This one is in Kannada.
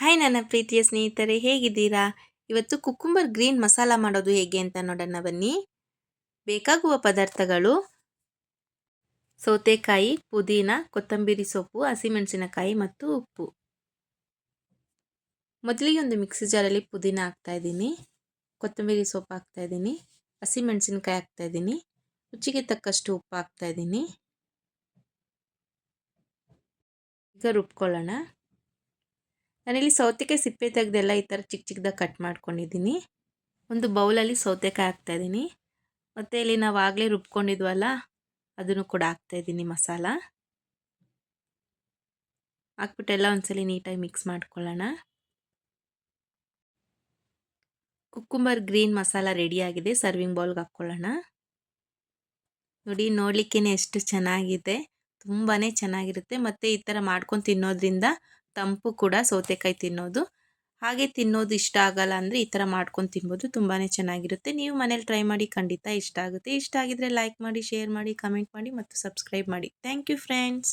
ಹಾಯ್ ನನ್ನ ಪ್ರೀತಿಯ ಸ್ನೇಹಿತರೆ, ಹೇಗಿದ್ದೀರಾ? ಇವತ್ತು ಕುಕ್ಕುಂಬರ್ ಗ್ರೀನ್ ಮಸಾಲ ಮಾಡೋದು ಹೇಗೆ ಅಂತ ನೋಡೋಣ ಬನ್ನಿ. ಬೇಕಾಗುವ ಪದಾರ್ಥಗಳು ಸೌತೆಕಾಯಿ, ಪುದೀನ, ಕೊತ್ತಂಬರಿ ಸೊಪ್ಪು, ಹಸಿಮೆಣಸಿನಕಾಯಿ ಮತ್ತು ಉಪ್ಪು. ಮೊದಲಿಗೆ ಒಂದು ಮಿಕ್ಸಿ ಜಾರಲ್ಲಿ ಪುದೀನ ಹಾಕ್ತಾ ಇದ್ದೀನಿ. ಕೊತ್ತಂಬರಿ ಸೊಪ್ಪು ಹಾಕ್ತಾ ಇದ್ದೀನಿ. ಹಸಿಮೆಣಸಿನಕಾಯಿ ಹಾಕ್ತಾ ಇದ್ದೀನಿ. ರುಚಿಗೆ ತಕ್ಕಷ್ಟು ಉಪ್ಪು ಹಾಕ್ತಾ ಇದ್ದೀನಿ. ಈಗ ರುಬ್ಕೊಳ್ಳೋಣ. ನಾನಿಲ್ಲಿ ಸೌತೆಕಾಯಿ ಸಿಪ್ಪೆ ತೆಗೆದೆಲ್ಲ ಈ ಥರ ಚಿಕ್ಕ ಚಿಕ್ಕದಾಗಿ ಕಟ್ ಮಾಡ್ಕೊಂಡಿದ್ದೀನಿ. ಒಂದು ಬೌಲಲ್ಲಿ ಸೌತೆಕಾಯಿ ಹಾಕ್ತಾಯಿದ್ದೀನಿ ಮತ್ತು ಇಲ್ಲಿ ನಾವು ಆಗಲೇ ರುಬ್ಕೊಂಡಿದ್ವಲ್ಲ, ಅದನ್ನು ಕೂಡ ಹಾಕ್ತಾಯಿದ್ದೀನಿ ಮಸಾಲ. ಹಾಕ್ಬಿಟ್ಟೆಲ್ಲ ಒಂದ್ಸಲ ನೀಟಾಗಿ ಮಿಕ್ಸ್ ಮಾಡ್ಕೊಳ್ಳೋಣ. ಕುಕ್ಕುಂಬರ್ ಗ್ರೀನ್ ಮಸಾಲ ರೆಡಿಯಾಗಿದೆ ಸರ್ವಿಂಗ್ ಬೌಲ್ಗೆ ಹಾಕ್ಕೊಳ್ಳೋಣ. ನೋಡಿ ನೋಡಲಿಕ್ಕೇ ಎಷ್ಟು ಚೆನ್ನಾಗಿದೆ. ತುಂಬಾ ಚೆನ್ನಾಗಿರುತ್ತೆ. ಮತ್ತು ಈ ಥರ ಮಾಡ್ಕೊಂಡು ತಿನ್ನೋದ್ರಿಂದ ತಂಪು ಕೂಡ ಸೌತೆಕಾಯಿ ತಿನ್ನೋದು. ಹಾಗೆ ತಿನ್ನೋದು ಇಷ್ಟ ಆಗಲ್ಲ ಅಂದರೆ ಈ ಥರ ಮಾಡ್ಕೊಂಡು ತಿನ್ಬೋದು. ತುಂಬಾ ಚೆನ್ನಾಗಿರುತ್ತೆ. ನೀವು ಮನೇಲಿ ಟ್ರೈ ಮಾಡಿ ಖಂಡಿತ ಇಷ್ಟ ಆಗುತ್ತೆ. ಇಷ್ಟ ಆಗಿದ್ರೆ ಲೈಕ್ ಮಾಡಿ ಶೇರ್ ಮಾಡಿ ಕಮೆಂಟ್ ಮಾಡಿ ಮತ್ತು ಸಬ್ಸ್ಕ್ರೈಬ್ ಮಾಡಿ. Thank you friends